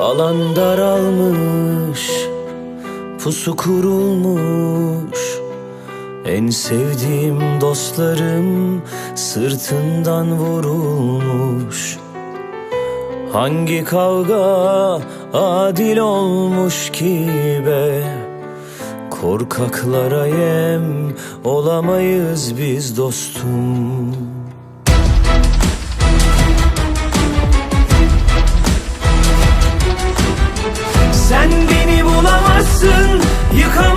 Alan daralmış Pusu kurulmuş. En sevdiğim dostlarım Sırtından vurulmuş. Hangi kavga adil olmuş ki be? Korkaklara yem olamayız biz dostum Sen beni bulamazsın, yıkamazsın